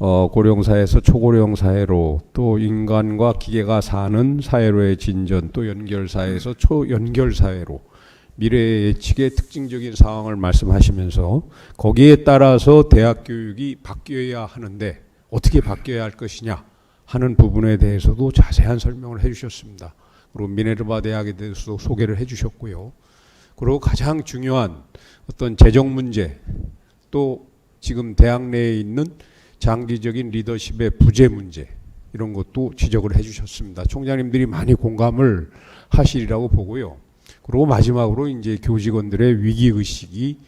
어, 고령 사회에서 초고령 사회로 또 인간과 기계가 사는 사회로의 진전 또 연결 사회에서 초연결 사회로 미래 예측의 특징적인 상황을 말씀하시면서 거기에 따라서 대학 교육이 바뀌어야 하는데 어떻게 바뀌어야 할 것이냐 하는 부분에 대해서도 자세한 설명을 해주셨습니다. 그리고 미네르바 대학에 대해서도 소개를 해주셨고요. 그리고 가장 중요한 어떤 재정 문제 또 지금 대학 내에 있는 장기적인 리더십의 부재 문제 이런 것도 지적을 해주셨습니다. 총장님들이 많이 공감을 하시리라고 보고요. 그리고 마지막으로 이제 교직원들의 위기 의식이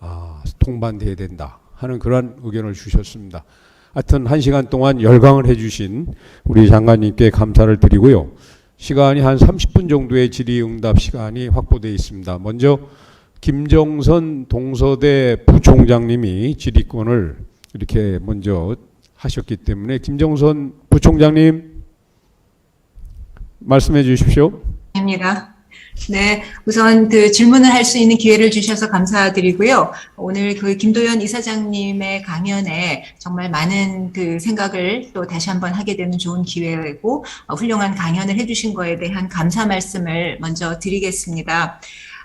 아, 통반돼야 된다 하는 그러한 의견을 주셨습니다. 하여튼 한 시간 동안 열강을 해주신 우리 장관님께 감사를 드리고요. 시간이 한 30분 정도의 질의응답 시간이 확보되어 있습니다. 먼저 김정선 동서대 부총장님이 질의권을 이렇게 먼저 하셨기 때문에 김정선 부총장님 말씀해 주십시오. 입니다. 네, 우선 그 질문을 할 수 있는 기회를 주셔서 감사드리고요. 오늘 그 김도연 이사장님의 강연에 정말 많은 그 생각을 또 다시 한번 하게 되는 좋은 기회고 어, 훌륭한 강연을 해주신 거에 대한 감사 말씀을 먼저 드리겠습니다.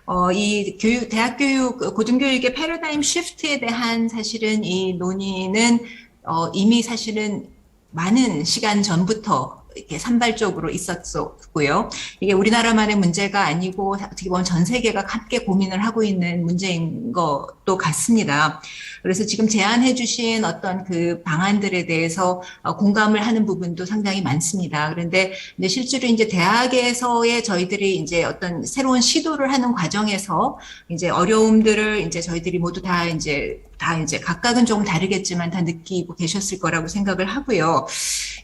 어, 이 교육, 대학 교육, 고등교육의 패러다임 시프트에 대한 사실은 이 논의는 어, 이미 사실은 많은 시간 전부터 이렇게 산발적으로 있었고요. 이게 우리나라만의 문제가 아니고 어떻게 보면 전 세계가 함께 고민을 하고 있는 문제인 것도 같습니다. 그래서 지금 제안해 주신 어떤 그 방안들에 대해서 어, 공감을 하는 부분도 상당히 많습니다. 그런데 이제 실제로 이제 대학에서의 저희들이 이제 어떤 새로운 시도를 하는 과정에서 이제 어려움들을 이제 저희들이 모두 다 이제 다 이제 각각은 조금 다르겠지만 다 느끼고 계셨을 거라고 생각을 하고요.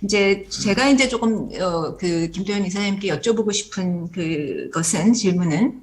이제 제가 이제 조금 어, 그 김도현 이사님께 여쭤보고 싶은 그것은 질문은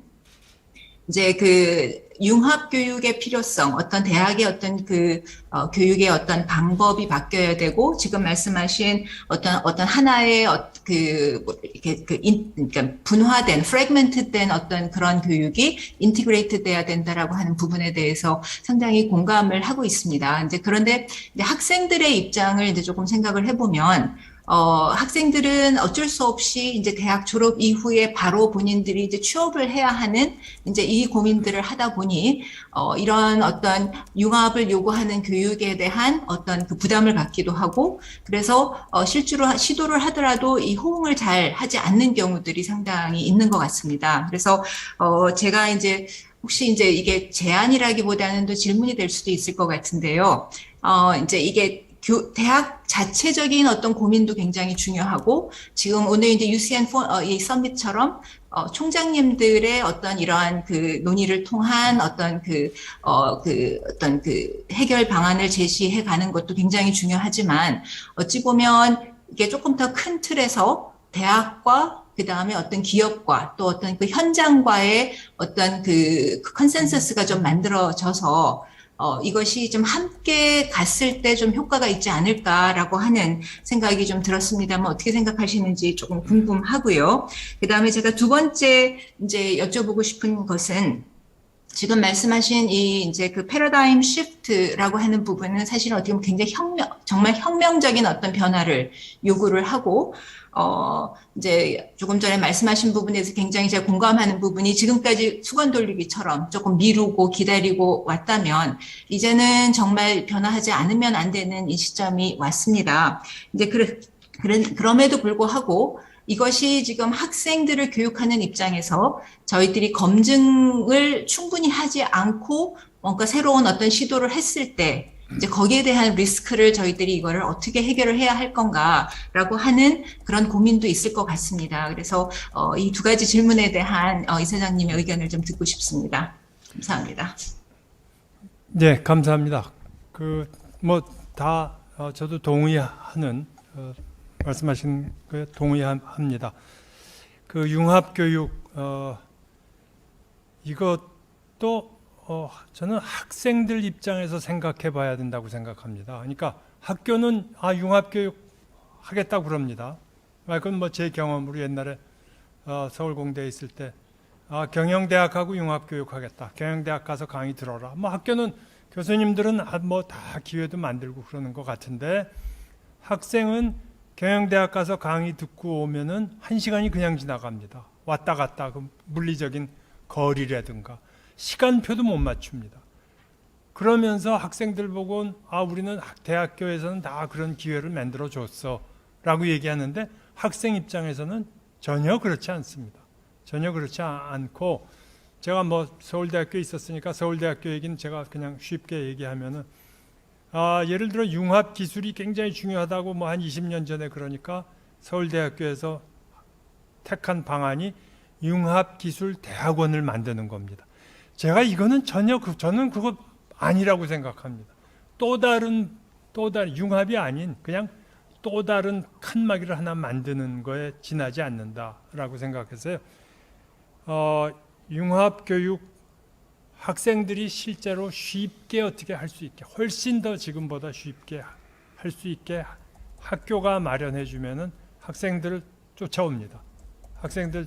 이제 그 융합 교육의 필요성, 어떤 대학의 어떤 그 어, 교육의 어떤 방법이 바뀌어야 되고 지금 말씀하신 어떤 어떤 하나의 어, 그 뭐, 이렇게 그 인, 그러니까 분화된, 프래그먼트된 어떤 그런 교육이 인티그레이트 돼야 된다라고 하는 부분에 대해서 상당히 공감을 하고 있습니다. 이제 그런데 이제 학생들의 입장을 이제 조금 생각을 해 보면 어, 학생들은 어쩔 수 없이 이제 대학 졸업 이후에 바로 본인들이 이제 취업을 해야 하는 이제 이 고민들을 하다 보니 어, 이런 어떤 융합을 요구하는 교육에 대한 어떤 그 부담을 갖기도 하고 그래서 어, 실제로 하- 시도를 하더라도 이 호응을 잘 하지 않는 경우들이 상당히 있는 것 같습니다. 그래서 어, 제가 이제 혹시 이제 이게 제안이라기보다는 또 질문이 될 수도 있을 것 같은데요. 어, 이제 이게 교, 대학 자체적인 어떤 고민도 굉장히 중요하고 지금 오늘 이제 UCN 포, 어, 이 서밋처럼 어, 총장님들의 어떤 이러한 그 논의를 통한 어떤 그, 어, 그 어떤 그 해결 방안을 제시해 가는 것도 굉장히 중요하지만 어찌 보면 이게 조금 더 큰 틀에서 대학과 그 다음에 어떤 기업과 또 어떤 그 현장과의 어떤 그, 그 컨센서스가 좀 만들어져서 어, 이것이 좀 함께 갔을 때 좀 효과가 있지 않을까라고 하는 생각이 좀 들었습니다만 어떻게 생각하시는지 조금 궁금하고요. 그 다음에 제가 두 번째 이제 여쭤보고 싶은 것은 지금 말씀하신 이 이제 그 패러다임 시프트라고 하는 부분은 사실은 어떻게 보면 굉장히 혁명, 정말 혁명적인 어떤 변화를 요구를 하고 어, 이제 조금 전에 말씀하신 부분에서 굉장히 제가 공감하는 부분이 지금까지 수건 돌리기처럼 조금 미루고 기다리고 왔다면 이제는 정말 변화하지 않으면 안 되는 이 시점이 왔습니다. 이제 그, 그런, 그럼에도 불구하고 이것이 지금 학생들을 교육하는 입장에서 저희들이 검증을 충분히 하지 않고 뭔가 새로운 어떤 시도를 했을 때 이제 거기에 대한 리스크를 저희들이 이거를 어떻게 해결을 해야 할 건가라고 하는 그런 고민도 있을 것 같습니다. 그래서 어, 이 두 가지 질문에 대한 어, 이 사장님의 의견을 좀 듣고 싶습니다. 감사합니다. 네, 감사합니다. 그 뭐다 저도 동의하는 어, 말씀하신 그 동의합니다. 그 융합 교육 어, 이것도 어, 저는 학생들 입장에서 생각해 봐야 된다고 생각합니다. 그러니까 학교는 아 융합 교육 하겠다고 그럽니다. 아, 그건 뭐 제 경험으로 옛날에 어, 서울공대에 있을 때 아, 경영대학하고 융합교육 하겠다. 경영대학 가서 강의 들어라. 뭐 학교는 교수님들은 뭐다 기회도 만들고 그러는 것 같은데 학생은 경영대학 가서 강의 듣고 오면은 한 시간이 그냥 지나갑니다. 왔다 갔다 그 물리적인 거리라든가 시간표도 못 맞춥니다. 그러면서 학생들 보고는 아 우리는 학- 대학교에서는 다 그런 기회를 만들어 줬어라고 얘기하는데 학생 입장에서는 전혀 그렇지 않습니다. 전혀 그렇지 아- 않고 제가 뭐 서울대학교에 있었으니까 서울대학교 얘기는 제가 그냥 쉽게 얘기하면은 아, 예를 들어 융합 기술이 굉장히 중요하다고 뭐 한 20년 전에 그러니까 서울대학교에서 택한 방안이 융합 기술 대학원을 만드는 겁니다. 제가 이거는 전혀 그 저는 그거 아니라고 생각합니다. 또 다른 또 다른 융합이 아닌 그냥 또 다른 칸막이를 하나 만드는 거에 지나지 않는다라고 생각해서요. 어, 융합 교육 학생들이 실제로 쉽게 어떻게 할 수 있게 훨씬 더 지금보다 쉽게 할 수 있게 학교가 마련해 주면은 학생들을 쫓아옵니다. 학생들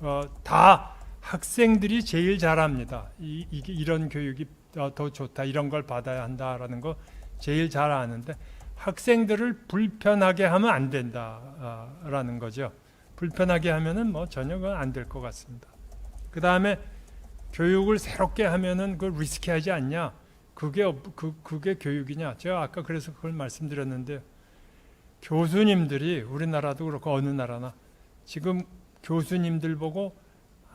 어, 다 학생들이 제일 잘합니다. 이, 이게 이런 교육이 더, 더 좋다 이런 걸 받아야 한다라는 거 제일 잘 아는데 학생들을 불편하게 하면 안 된다라는 거죠. 불편하게 하면은 뭐 전혀 안 될 것 같습니다. 그 다음에 교육을 새롭게 하면은 그 리스키하지 않냐? 그게 없- 그 그게 교육이냐? 제가 아까 그래서 그걸 말씀드렸는데 교수님들이 우리나라도 그렇고 어느 나라나 지금 교수님들 보고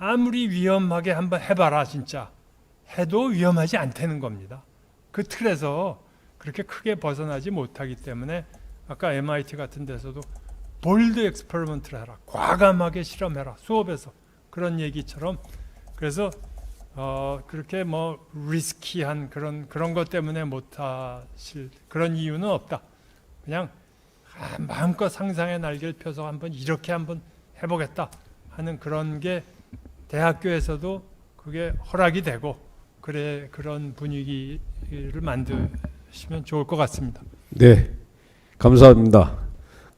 아무리 위험하게 한번 해봐라 진짜. 해도 위험하지 않다는 겁니다. 그 틀에서 그렇게 크게 벗어나지 못하기 때문에 아까 MIT 같은 데서도 볼드 엑스퍼리먼트를 해라. 과감하게 실험해라. 수업에서. 그런 얘기처럼. 그래서 어, 그렇게 뭐 리스키한 그런 그런 것 때문에 못하실 그런 이유는 없다. 그냥 아, 마음껏 상상의 날개를 펴서 한번 이렇게 한번 해보겠다 하는 그런 게 대학교에서도 그게 허락이 되고 그래 그런 분위기를 만드시면 좋을 것 같습니다. 네, 감사합니다.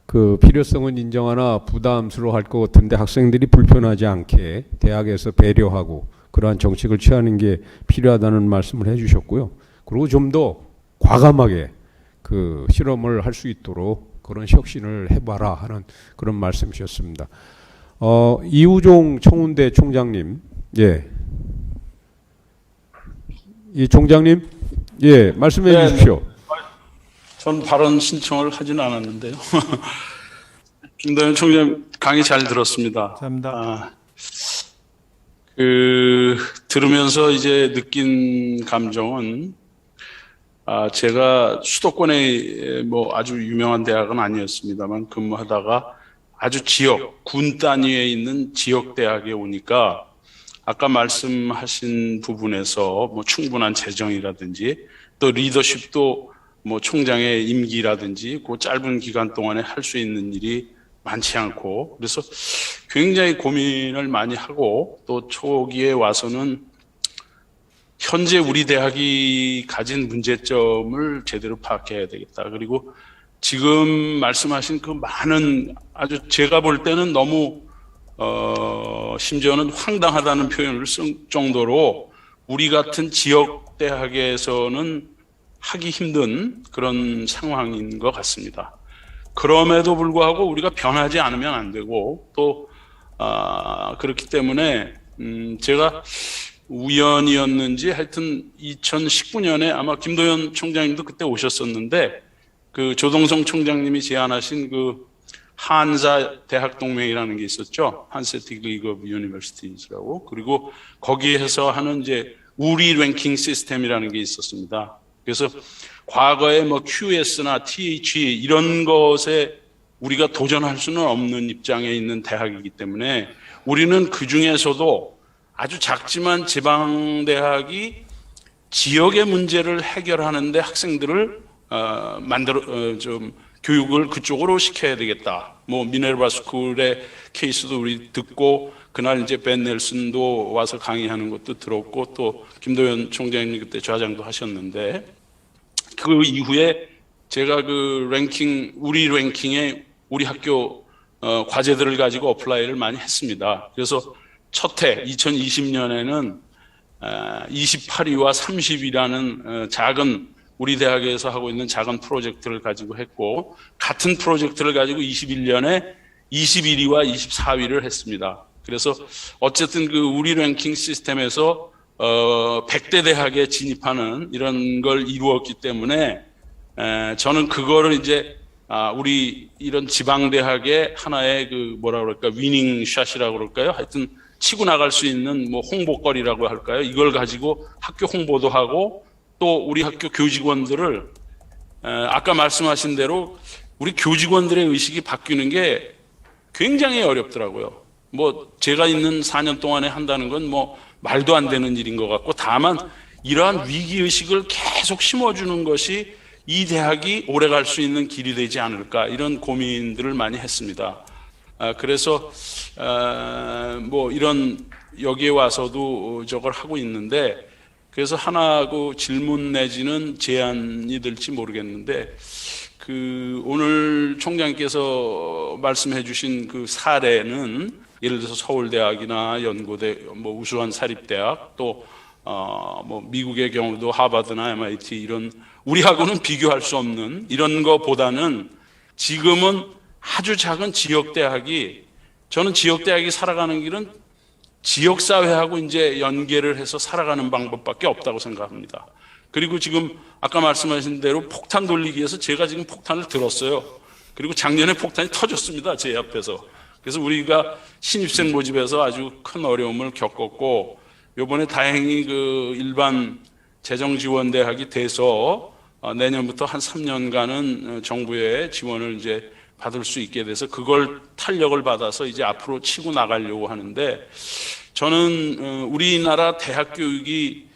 그 필요성은 인정하나 부담스러워할 것 같은데 학생들이 불편하지 않게 대학에서 배려하고 그러한 정책을 취하는 게 필요하다는 말씀을 해주셨고요. 그리고 좀 더 과감하게 그 실험을 할 수 있도록 그런 혁신을 해봐라 하는 그런 말씀이셨습니다. 어, 이우종 청운대 총장님, 예, 이 총장님, 예, 말씀해 네, 주십시오. 전 발언 신청을 하진 않았는데요. 김도현 총장 강의 잘 들었습니다. 감사합니다. 아, 그 들으면서 이제 느낀 감정은 아, 제가 수도권의 뭐 아주 유명한 대학은 아니었습니다만 근무하다가 아주 지역 군 단위에 있는 지역 대학에 오니까 아까 말씀하신 부분에서 뭐 충분한 재정이라든지 또 리더십도 뭐 총장의 임기라든지 그 짧은 기간 동안에 할 수 있는 일이 많지 않고 그래서 굉장히 고민을 많이 하고 또 초기에 와서는 현재 우리 대학이 가진 문제점을 제대로 파악해야 되겠다. 그리고 지금 말씀하신 그 많은 아주 제가 볼 때는 너무 어 심지어는 황당하다는 표현을 쓸 정도로 우리 같은 지역 대학에서는 하기 힘든 그런 상황인 것 같습니다. 그럼에도 불구하고 우리가 변하지 않으면 안 되고 또 아, 그렇기 때문에 음, 제가 우연이었는지 하여튼 2019년에 아마 김도현 총장님도 그때 오셨었는데 그 조동성 총장님이 제안하신 그 한사 대학 동맹이라는 게 있었죠. 한세틱 리그 오브 유니버시티즈라고. 그리고 거기에서 하는 이제 우리 랭킹 시스템이라는 게 있었습니다. 그래서 과거에 뭐 QS나 THE 이런 것에 우리가 도전할 수는 없는 입장에 있는 대학이기 때문에 우리는 그 중에서도 아주 작지만 지방 대학이 지역의 문제를 해결하는데 학생들을 어, 만들어 어, 좀 교육을 그쪽으로 시켜야 되겠다. 뭐 미네르바 스쿨의 케이스도 우리 듣고 그날 이제 벤 넬슨도 와서 강의하는 것도 들었고 또 김도현 총장님 그때 좌장도 하셨는데 그 이후에 제가 그 랭킹 우리 랭킹에 우리 학교 어, 과제들을 가지고 어플라이를 많이 했습니다. 그래서 첫해 2020년에는 28위와 30위라는 작은 우리 대학에서 하고 있는 작은 프로젝트를 가지고 했고 같은 프로젝트를 가지고 21년에 21위와 24위를 했습니다. 그래서 어쨌든 그 우리 랭킹 시스템에서 어 100대 대학에 진입하는 이런 걸 이루었기 때문에 에, 저는 그거를 이제 아, 우리 이런 지방 대학의 하나의 그 뭐라 그럴까 위닝 샷이라고 그럴까요? 하여튼 치고 나갈 수 있는 뭐 홍보거리라고 할까요? 이걸 가지고 학교 홍보도 하고 또 우리 학교 교직원들을 에, 아까 말씀하신 대로 우리 교직원들의 의식이 바뀌는 게 굉장히 어렵더라고요. 뭐 제가 있는 4년 동안에 한다는 건 뭐 말도 안 되는 일인 것 같고 다만 이러한 위기 의식을 계속 심어주는 것이 이 대학이 오래 갈 수 있는 길이 되지 않을까 이런 고민들을 많이 했습니다. 아, 그래서 아, 뭐 이런 여기에 와서도 저걸 하고 있는데 그래서 하나 그 질문 내지는 제안이 될지 모르겠는데 그 오늘 총장께서 말씀해 주신 그 사례는 예를 들어서 서울대학이나 연고대 뭐 우수한 사립대학 또 어 뭐 미국의 경우도 하버드나 MIT 이런 우리하고는 비교할 수 없는 이런 거보다는 지금은 아주 작은 지역 대학이 저는 지역 대학이 살아가는 길은 지역 사회하고 이제 연계를 해서 살아가는 방법밖에 없다고 생각합니다. 그리고 지금 아까 말씀하신 대로 폭탄 돌리기에서 제가 지금 폭탄을 들었어요. 그리고 작년에 폭탄이 터졌습니다. 제 앞에서. 그래서 우리가 신입생 모집에서 아주 큰 어려움을 겪었고 요번에 다행히 그 일반 재정 지원 대학이 돼서 어, 내년부터 한 3년간은 정부의 지원을 이제 받을 수 있게 돼서 그걸 탄력을 받아서 이제 앞으로 치고 나가려고 하는데 저는 어, 우리나라 대학 교육이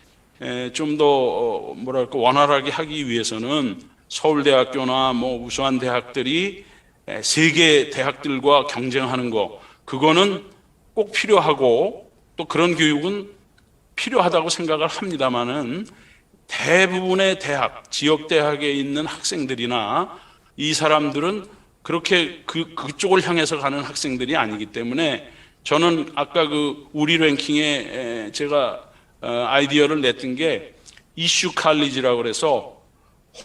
좀 더 뭐랄까 원활하게 하기 위해서는 서울대학교나 뭐 우수한 대학들이 에, 세계 대학들과 경쟁하는 거 그거는 꼭 필요하고 또 그런 교육은 필요하다고 생각을 합니다만은 대부분의 대학, 지역 대학에 있는 학생들이나 이 사람들은 그렇게 그 그쪽을 향해서 가는 학생들이 아니기 때문에 저는 아까 그 우리 랭킹에 에, 제가 어, 아이디어를 냈던 게 이슈 칼리지라고 그래서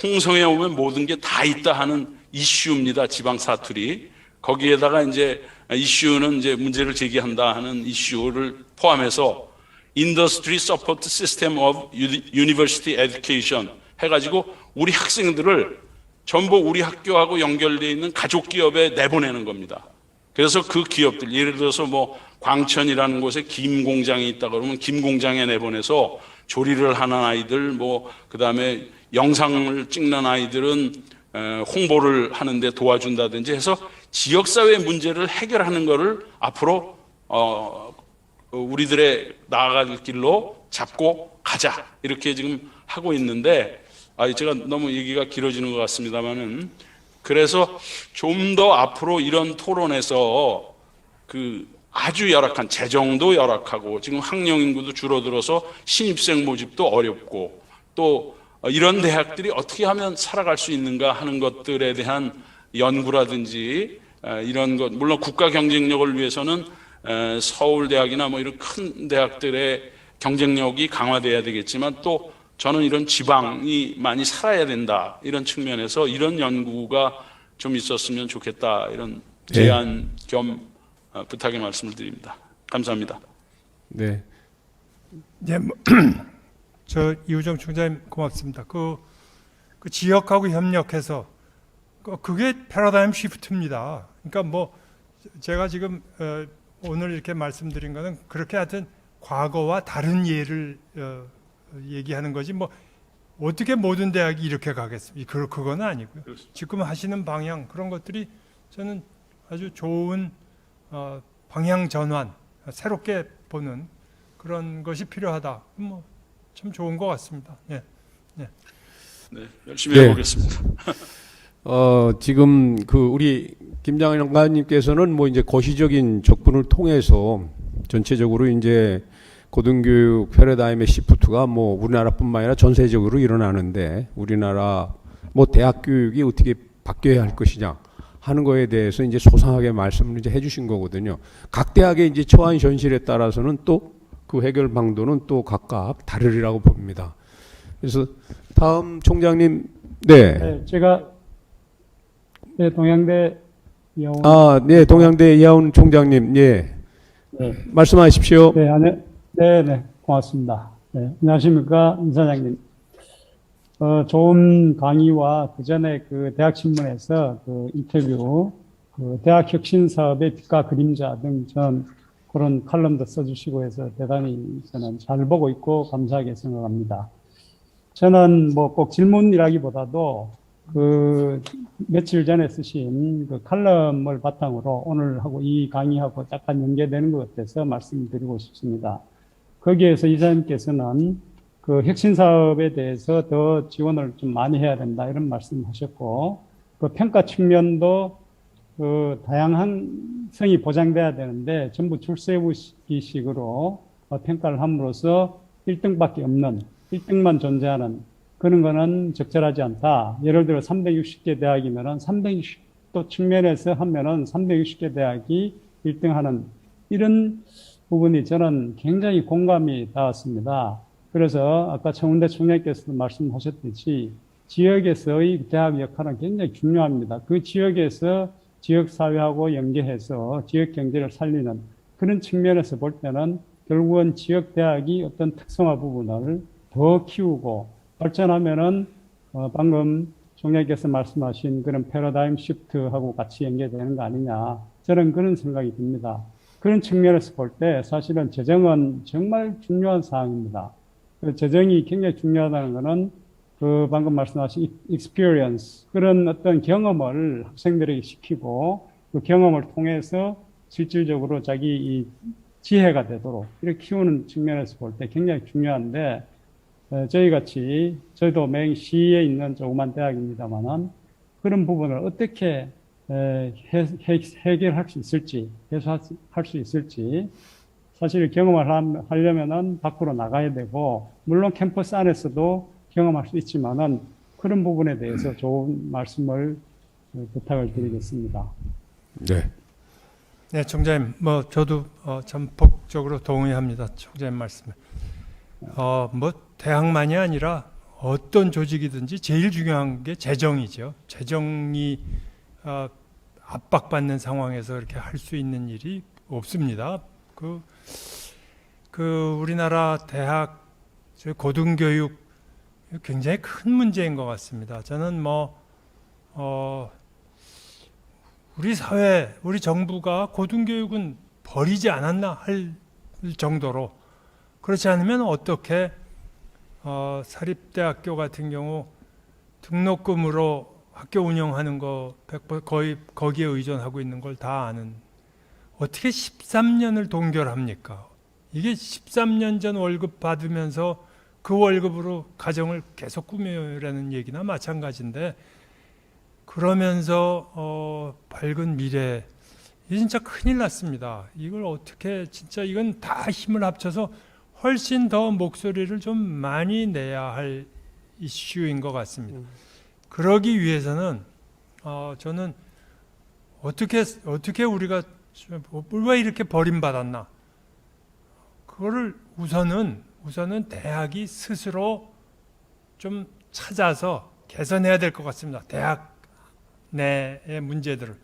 홍성에 오면 모든 게 다 있다 하는 이슈입니다. 지방 사투리. 거기에다가 이제 이슈는 이제 문제를 제기한다 하는 이슈를 포함해서 Industry Support System of University Education 해가지고 우리 학생들을 전부 우리 학교하고 연결되어 있는 가족 기업에 내보내는 겁니다. 그래서 그 기업들 예를 들어서 뭐 광천이라는 곳에 김 공장이 있다 그러면 김 공장에 내보내서 조리를 하는 아이들 뭐 그다음에 영상을 찍는 아이들은 에, 홍보를 하는데 도와준다든지 해서 지역 사회 문제를 해결하는 것을 앞으로 어 우리들의 나아갈 길로 잡고 가자 이렇게 지금 하고 있는데 아 제가 너무 얘기가 길어지는 것 같습니다만은 그래서 좀 더 앞으로 이런 토론에서 그 아주 열악한 재정도 열악하고 지금 학령 인구도 줄어들어서 신입생 모집도 어렵고 또 이런 대학들이 어떻게 하면 살아갈 수 있는가 하는 것들에 대한 연구라든지 이런 것 물론 국가 경쟁력을 위해서는 서울대학이나 뭐 이런 큰 대학들의 경쟁력이 강화돼야 되겠지만 또 저는 이런 지방이 많이 살아야 된다 이런 측면에서 이런 연구가 좀 있었으면 좋겠다 이런 제안 겸 어, 부탁의 말씀을 드립니다. 감사합니다. 네. 네, 뭐, 저 이우정 총장님 고맙습니다. 그, 그 지역하고 협력해서 그- 그게 패러다임 시프트입니다. 그러니까 뭐 제가 지금 어, 오늘 이렇게 말씀드린 거는 그렇게 하여튼 과거와 다른 예를 어, 얘기하는 거지 뭐 어떻게 모든 대학이 이렇게 가겠습니까? 그 그건 아니고요. 지금 하시는 방향 그런 것들이 저는 아주 좋은 어, 방향 전환, 새롭게 보는 그런 것이 필요하다. 뭐 참 좋은 것 같습니다. 예. 네, 열심히 네. 해보겠습니다. 어, 지금 그 우리 김장관님께서는 뭐 이제 거시적인 접근을 통해서 전체적으로 이제 고등교육 패러다임의 시프트가 뭐 우리나라뿐만 아니라 전세적으로 일어나는데 우리나라 뭐 대학 교육이 어떻게 바뀌어야 할 것이냐 하는 거에 대해서 이제 소상하게 말씀을 이제 해주신 거거든요. 각 대학의 이제 처한 현실에 따라서는 또 그 해결 방도는 또 각각 다르리라고 봅니다. 그래서 다음 총장님, 네, 네, 제가 네, 동양대 여원 아, 네, 동양대 이하운 총장님, 예, 네, 말씀하십시오. 네, 안녕, 네, 네, 고맙습니다. 네, 안녕하십니까, 이사장님. 어, 좋은 강의와 그 전에 그 대학 신문에서 그 인터뷰, 그 대학 혁신 사업의 빛과 그림자 등 전 그런 칼럼도 써주시고 해서 대단히 저는 잘 보고 있고 감사하게 생각합니다. 저는 뭐 꼭 질문이라기보다도 그 며칠 전에 쓰신 그 칼럼을 바탕으로 오늘 하고 이 강의하고 약간 연계되는 것 같아서 말씀드리고 싶습니다. 거기에서 이사님께서는 그 혁신 사업에 대해서 더 지원을 좀 많이 해야 된다 이런 말씀하셨고 그 평가 측면도 그 다양한 성이 보장돼야 되는데 전부 출세부식으로 어, 평가를 함으로써 1등밖에 없는 1등만 존재하는 그런 거는 적절하지 않다. 예를 들어 360개 대학이면은 360도 측면에서 하면은 360개 대학이 1등하는 이런 부분이 저는 굉장히 공감이 닿았습니다. 그래서 아까 청운대 총장께서도 말씀하셨듯이 지역에서의 대학 역할은 굉장히 중요합니다. 그 지역에서 지역 사회하고 연계해서 지역 경제를 살리는 그런 측면에서 볼 때는 결국은 지역 대학이 어떤 특성화 부분을 더 키우고 발전하면은 어, 방금 총장께서 말씀하신 그런 패러다임 시프트하고 같이 연계되는 거 아니냐 저는 그런 생각이 듭니다. 그런 측면에서 볼 때 사실은 재정은 정말 중요한 사항입니다. 그 재정이 굉장히 중요하다는 것은 그 방금 말씀하신 experience 그런 어떤 경험을 학생들에게 시키고 그 경험을 통해서 실질적으로 자기 이 지혜가 되도록 이렇게 키우는 측면에서 볼 때 굉장히 중요한데 에, 저희 같이 저희도 맹시에 있는 조그만 대학입니다만은 그런 부분을 어떻게 에, 해, 해, 해결할 수 있을지 해소할 수 있을지 사실 경험을 함- 하려면은 밖으로 나가야 되고 물론 캠퍼스 안에서도 경험할 수 있지만은 그런 부분에 대해서 좋은 말씀을 어, 부탁을 드리겠습니다. 네, 네, 총장님, 뭐 저도 어, 전폭적으로 동의합니다. 총장님 말씀에. 어, 뭐 대학만이 아니라 어떤 조직이든지 제일 중요한 게 재정이죠. 재정이 어, 압박받는 상황에서 이렇게 할 수 있는 일이 없습니다. 그, 그 우리나라 대학 저 고등교육 굉장히 큰 문제인 것 같습니다. 저는 뭐 어, 우리 사회, 우리 정부가 고등교육은 버리지 않았나 할 정도로 그렇지 않으면 어떻게 어, 사립대학교 같은 경우 등록금으로 학교 운영하는 거100% 거의 거기에 의존하고 있는 걸 다 아는 어떻게 13년을 동결합니까? 이게 13년 전 월급 받으면서 그 월급으로 가정을 계속 꾸며라는 얘기나 마찬가지인데 그러면서 어, 밝은 미래 이 진짜 큰일 났습니다. 이걸 어떻게 진짜 이건 다 힘을 합쳐서 훨씬 더 목소리를 좀 많이 내야 할 이슈인 것 같습니다. 그러기 위해서는 어, 저는 어떻게 어떻게 우리가 왜 이렇게 버림받았나? 그거를 우선은 우선은 대학이 스스로 좀 찾아서 개선해야 될 것 같습니다. 대학 내의 문제들을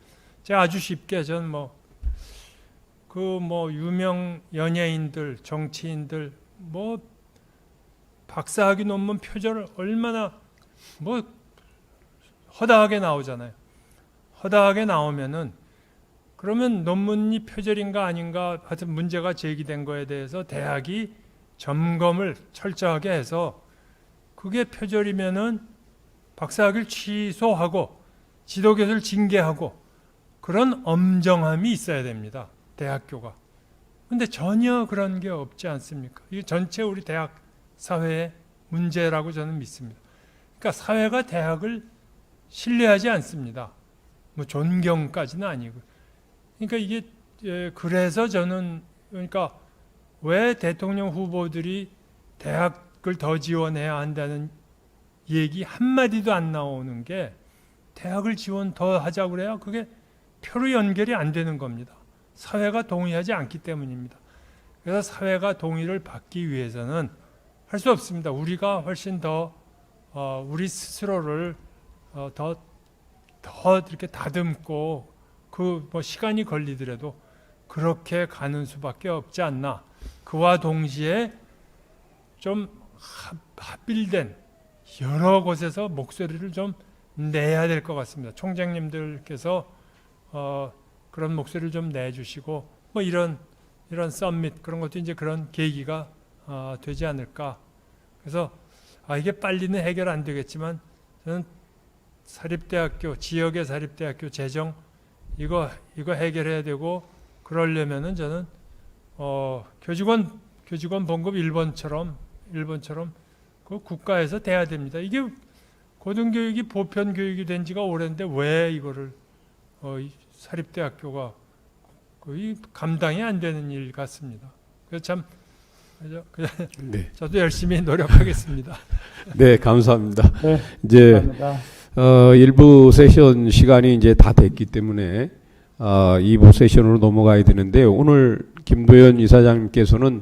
제가 아주 쉽게 전뭐그 뭐 유명 연예인들, 정치인들 뭐 박사학위 논문 표절을 얼마나 뭐 허다하게 나오잖아요. 허다하게 나오면은 그러면 논문이 표절인가 아닌가 하여튼 문제가 제기된 거에 대해서 대학이 점검을 철저하게 해서 그게 표절이면은 박사학위를 취소하고 지도교수를 징계하고 그런 엄정함이 있어야 됩니다. 대학교가. 근데 전혀 그런 게 없지 않습니까? 이게 전체 우리 대학 사회의 문제라고 저는 믿습니다. 그러니까 사회가 대학을 신뢰하지 않습니다. 뭐 존경까지는 아니고. 그러니까 이게 예, 그래서 저는 그러니까 왜 대통령 후보들이 대학을 더 지원해야 한다는 얘기 한마디도 안 나오는 게 대학을 지원 더 하자고 그래야 그게 표로 연결이 안 되는 겁니다. 사회가 동의하지 않기 때문입니다. 그래서 사회가 동의를 받기 위해서는 할 수 없습니다. 우리가 훨씬 더 어, 우리 스스로를 어, 더, 더 이렇게 다듬고 그 뭐 시간이 걸리더라도 그렇게 가는 수밖에 없지 않나. 그와 동시에 좀 합- 합일된 여러 곳에서 목소리를 좀 내야 될 것 같습니다. 총장님들께서 어, 그런 목소리를 좀 내주시고 뭐 이런 이런 썸밋 그런 것도 이제 그런 계기가 어, 되지 않을까. 그래서 아, 이게 빨리는 해결 안 되겠지만 저는 사립대학교 지역의 사립대학교 재정 이거 이거 해결해야 되고 그러려면은 저는 어, 교직원 교직원 봉급 일본처럼 일본처럼 그 국가에서 돼야 됩니다. 이게 고등교육이 보편 교육이 된 지가 오래인데 왜 이거를 어, 이 사립대학교가 거의 감당이 안 되는 일 같습니다. 그래서 참 그저- 그저 네. 저도 열심히 노력하겠습니다. 네, 감사합니다. 네, 이제 감사합니다. 어, 일부 세션 시간이 이제 다 됐기 때문에 어, 2부 세션으로 넘어가야 되는데 오늘 김도현 이사장님께서는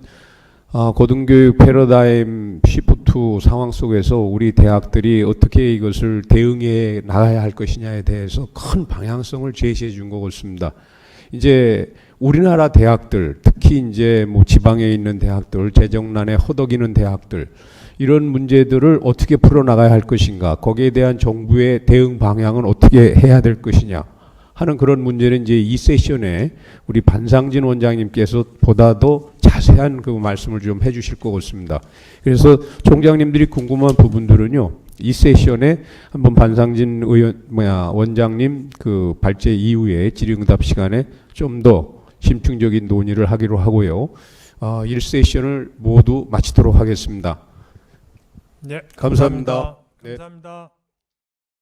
어, 고등교육 패러다임 시프트 상황 속에서 우리 대학들이 어떻게 이것을 대응해 나가야 할 것이냐에 대해서 큰 방향성을 제시해 준 것 같습니다. 이제 우리나라 대학들, 특히 이제 뭐 지방에 있는 대학들, 재정난에 허덕이는 대학들, 이런 문제들을 어떻게 풀어나가야 할 것인가, 거기에 대한 정부의 대응 방향은 어떻게 해야 될 것이냐 하는 그런 문제는 이제 이 세션에 우리 반상진 원장님께서 보다 더 자세한 그 말씀을 좀 해주실 것 같습니다. 그래서 총장님들이 궁금한 부분들은요, 이 세션에 한번 반상진 의원 뭐야 원장님 그 발제 이후에 질의응답 시간에 좀 더 심층적인 논의를 하기로 하고요. 어, 1세션을 모두 마치도록 하겠습니다. 네, 감사합니다. 네. 감사합니다.